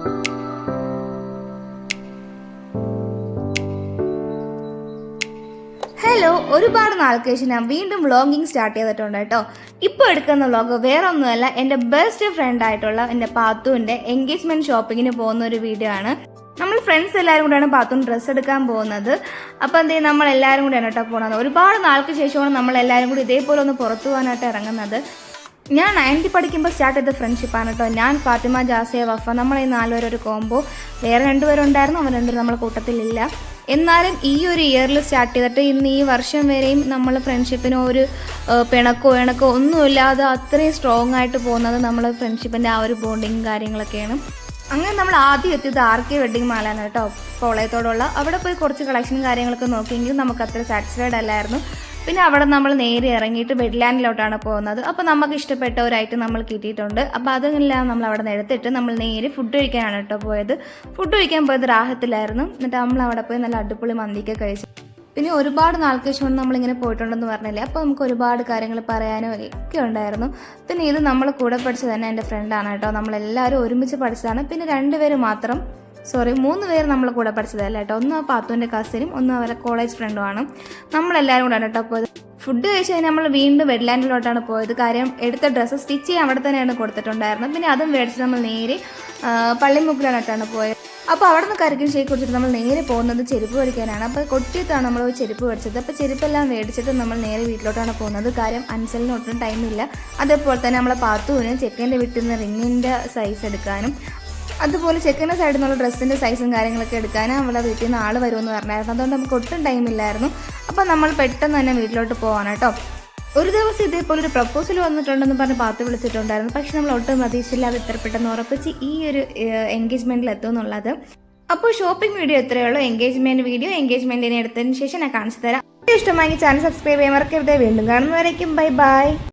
Hello ഒരുപാട് നാൾക്ക് ശേഷം ഞാൻ വീണ്ടും വ്ളോഗിങ് സ്റ്റാർട്ട് ചെയ്തിട്ടുണ്ട് കേട്ടോ. ഇപ്പോൾ എടുക്കുന്ന വ്ളോഗ് വേറെ ഒന്നുമല്ല എന്റെ ബെസ്റ്റ് ഫ്രണ്ട് ആയിട്ടുള്ള എന്റെ പാത്തുവിന്റെ എൻഗേജ്മെന്റ് ഷോപ്പിങ്ങിന് പോകുന്ന ഒരു വീഡിയോ ആണ്. നമ്മൾ ഫ്രണ്ട്സ് എല്ലാവരും കൂടെയാണ് പാത്തു ഡ്രസ്സ് എടുക്കാൻ പോകുന്നത്. അപ്പോൾ എന്തേ നമ്മൾ എല്ലാവരും കൂടെയാണ് കേട്ടോ പോകുന്നത് ഒരുപാട് നാൾക്ക് ശേഷമാണ് നമ്മൾ എല്ലാവരും കൂടി ഇതേപോലെ ഒന്ന് പുറത്തു പോകാനായിട്ട് ഇറങ്ങുന്നത്. ഞാൻ നയൻത്തി പഠിക്കുമ്പോൾ സ്റ്റാർട്ട് ചെയ്ത ഫ്രണ്ട്ഷിപ്പാണ് കേട്ടോ ഞാൻ ഫാത്തിമ ജാസിയ വഫ നമ്മൾ ഈ നാലുപേരും ഒരു കോംബോ വേറെ രണ്ടുപേരുണ്ടായിരുന്നു അവർ രണ്ടുപേരും നമ്മളെ കൂട്ടത്തിലില്ല. എന്നാലും ഈ ഒരു ഇയറിൽ സ്റ്റാർട്ട് ചെയ്തിട്ട് ഇന്ന് ഈ വർഷം വരെയും നമ്മൾ ഫ്രണ്ട്ഷിപ്പിന് ഒരു പിണക്കോ ഇണക്കോ ഒന്നുമില്ലാതെ അത്രയും സ്ട്രോങ് ആയിട്ട് പോകുന്നത് നമ്മൾ ഫ്രണ്ട്ഷിപ്പിന്റെ ആ ഒരു ബോണ്ടിങ് കാര്യങ്ങളൊക്കെയാണ്. അങ്ങനെ നമ്മൾ ആദ്യം എത്തിയത് ആർ കെ വെഡിങ് മാലാണ് കേട്ടോ കോളയത്തോടുള്ള. അവിടെ പോയി കുറച്ച് കളക്ഷനും കാര്യങ്ങളൊക്കെ നോക്കിയെങ്കിലും നമുക്ക് അത്ര സാറ്റിസ്ഫൈഡ് അല്ലായിരുന്നു. പിന്നെ അവിടെ നമ്മൾ നേരെ ഇറങ്ങിയിട്ട് വെഡ്ലാൻഡിലോട്ടാണ് പോകുന്നത്. അപ്പോൾ നമുക്ക് ഇഷ്ടപ്പെട്ട ഒരു ഐറ്റം നമ്മൾ കിട്ടിയിട്ടുണ്ട്. അപ്പോൾ അതെല്ലാം നമ്മൾ അവിടെ നിന്ന് എടുത്തിട്ട് നമ്മൾ നേരെ ഫുഡ് കഴിക്കാനാണ് കേട്ടോ പോയത്. ഫുഡ് കഴിക്കാൻ പോയത് റാഹത്തിലായിരുന്നു. എന്നിട്ട് നമ്മൾ അവിടെ പോയി നല്ല അടിപൊളി മന്തിയൊക്കെ കഴിച്ചു. പിന്നെ ഒരുപാട് നാൾക്ക് ശേഷം നമ്മളിങ്ങനെ പോയിട്ടുണ്ടെന്ന് പറഞ്ഞില്ലേ? അപ്പോൾ നമുക്ക് ഒരുപാട് കാര്യങ്ങൾ പറയാനും ഒക്കെ ഉണ്ടായിരുന്നു. പിന്നെ ഇത് നമ്മൾ കൂടെ പഠിച്ചത് തന്നെ എന്റെ ഫ്രണ്ടാണ് കേട്ടോ. നമ്മളെല്ലാവരും ഒരുമിച്ച് പഠിച്ചതാണ്. പിന്നെ രണ്ടുപേർ മാത്രം സോറി മൂന്ന് പേര് നമ്മൾ കൂടെ പഠിച്ചതല്ല കേട്ടോ. ഒന്ന് ആ പാത്തുവിന്റെ കസിനും ഒന്ന് അവരെ കോളേജ് ഫ്രണ്ടുമാണ് നമ്മളെല്ലാവരും കൂടെ കേട്ടോ പോയത്. ഫുഡ് കഴിച്ച് കഴിഞ്ഞാൽ നമ്മൾ വീണ്ടും വെഡ്ലാൻഡിലോട്ടാണ് പോയത്. കാര്യം എടുത്ത ഡ്രസ്സ് സ്റ്റിച്ച് ചെയ്യാൻ അവിടെ തന്നെയാണ് കൊടുത്തിട്ടുണ്ടായിരുന്നത്. പിന്നെ അതും മേടിച്ച് നമ്മൾ നേരെ പള്ളിമുക്കിലോട്ടാണ് പോയത്. അപ്പോൾ അവിടെ നിന്ന് കരിക്കും ഷേക്ക് കുടിച്ചിട്ട് നമ്മൾ നേരെ പോകുന്നത് ചെരുപ്പ് മേടിക്കാനാണ് അപ്പോൾ കൊട്ടിയത്താണ് നമ്മൾ ചെരുപ്പ് മേടിച്ചത് അപ്പോൾ ചെരുപ്പെല്ലാം മേടിച്ചിട്ട് നമ്മൾ നേരെ വീട്ടിലോട്ടാണ് പോകുന്നത്. കാര്യം അൻസലിന് ഒട്ടും ടൈമില്ല അതേപോലെ തന്നെ നമ്മളെ പാത്തുവിന് ചെക്കന്റെ വീട്ടിൽ നിന്ന് റിങ്ങിന്റെ സൈസ് എടുക്കാനും അതുപോലെ ചെക്കന്റെ സൈഡിൽ നിന്നുള്ള ഡ്രസ്സിന്റെ സൈസും കാര്യങ്ങളൊക്കെ എടുക്കാനും അവളെ വീട്ടിൽ നിന്ന് ആൾ വരുമെന്ന് പറഞ്ഞായിരുന്നു. അതുകൊണ്ട് നമുക്ക് ഒട്ടും ടൈമില്ലായിരുന്നു അപ്പോൾ നമ്മൾ പെട്ടെന്ന് തന്നെ വീട്ടിലോട്ട് പോകാൻ കേട്ടോ. ഒരു ദിവസം ഇതേപോലെ ഒരു പ്രപ്പോസൽ വന്നിട്ടുണ്ടെന്ന് പറഞ്ഞ് പാത്ത് വിളിച്ചിട്ടുണ്ടായിരുന്നു പക്ഷെ നമ്മൾ ഒട്ടും പ്രതീക്ഷയില്ലാതെ പെട്ടെന്ന് ഉറപ്പിച്ച് ഈ ഒരു എൻഗേജ്മെന്റിൽ എത്തും എന്നുള്ളത്. അപ്പോൾ ഷോപ്പിംഗ് വീഡിയോ എത്രയേ ഉള്ളൂ. എൻഗേജ്മെന്റ് വീഡിയോ എൻഗേജ്മെന്റിനെ എടുത്തതിന് ശേഷം ഞാൻ കാണിച്ചു തരാം. ഇഷ്ടമായെങ്കിൽ ചാനൽ സബ്സ്ക്രൈബ് ചെയ്യാൻ മറക്കരുത്. വീണ്ടും കാണുന്നവരേക്കും ബൈ ബൈ